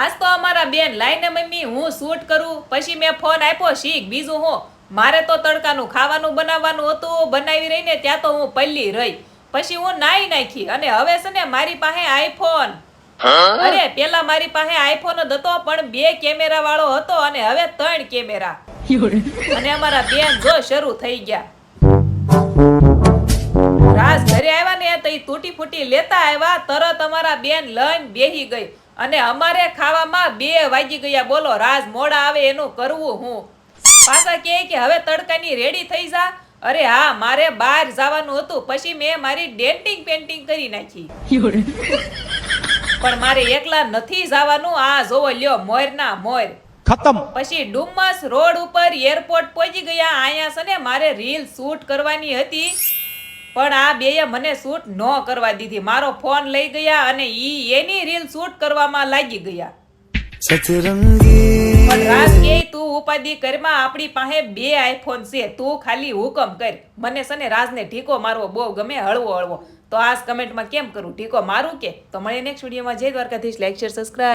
આજ તો અમારા બેન લાઈને મમ્મી હું શૂટ કરું પછી મેં ફોન આપ્યો શીખ બીજું હું. મારે તો તડકાનું ખાવાનું બનાવવાનું હતું બનાવી રહીને ત્યાં તો હું પલ્લી રહી. પછી હું નાઈ નાખી અને હવે છે ને મારી પાસે આઈફોન. અરે પેલા મારી પાસે આઈફોન જ હતો પણ બે કેમેરા વાળો હતો અને હવે ત્રણ કેમેરા. અને અમારા બેન જો શરૂ થઈ ગયા. રાસ ઘરે આવ્યા ને તો તૂટી ફૂટી લેતા આવ્યા તરત અમારા બેન લઈને બેહી ગઈ. અને અમારે ખાવામાં બે વાગી ગયા. બોલો રાજ મોડા આવે એનું કરવું હું. પાછા કહે કે હવે તડકાની રેડી થઈ જા. અરે હા મારે બહાર જવાનું હતું. પછી મેં મારી ડેન્ટિંગ પેન્ટિંગ કરી નાખી. પણ મારે એકલા નથી જવાનું. આ જોવો લ્યો મોર ના મોર. ખતમ. પછી ડુમસ રોડ ઉપર એરપોર્ટ પહોંચી ગયા. અહીંયા છે મારે રીલ શૂટ કરવાની હતી. પણ આ બેએ મને શૂટ ન કરવા દીધી. મારો ફોન લઈ ગયા અને ઈ એની રીલ શૂટ કરવામાં લાગી ગયા. પણ રાસ તું ઉપાધિ કરમાં આપણી પાસે બે આઈફોન છે. તું ખાલી હુકમ કર. મને સને રાજને ઠીકો મારવો બહુ ગમે હળવો હળવો. તો આ કમેન્ટમાં કેમ કરું? ઠીકો મારું કે? તો મળે નેક્સ્ટ વિડીયોમાં જય દ્વારકાધીશ. Lecture share subscribe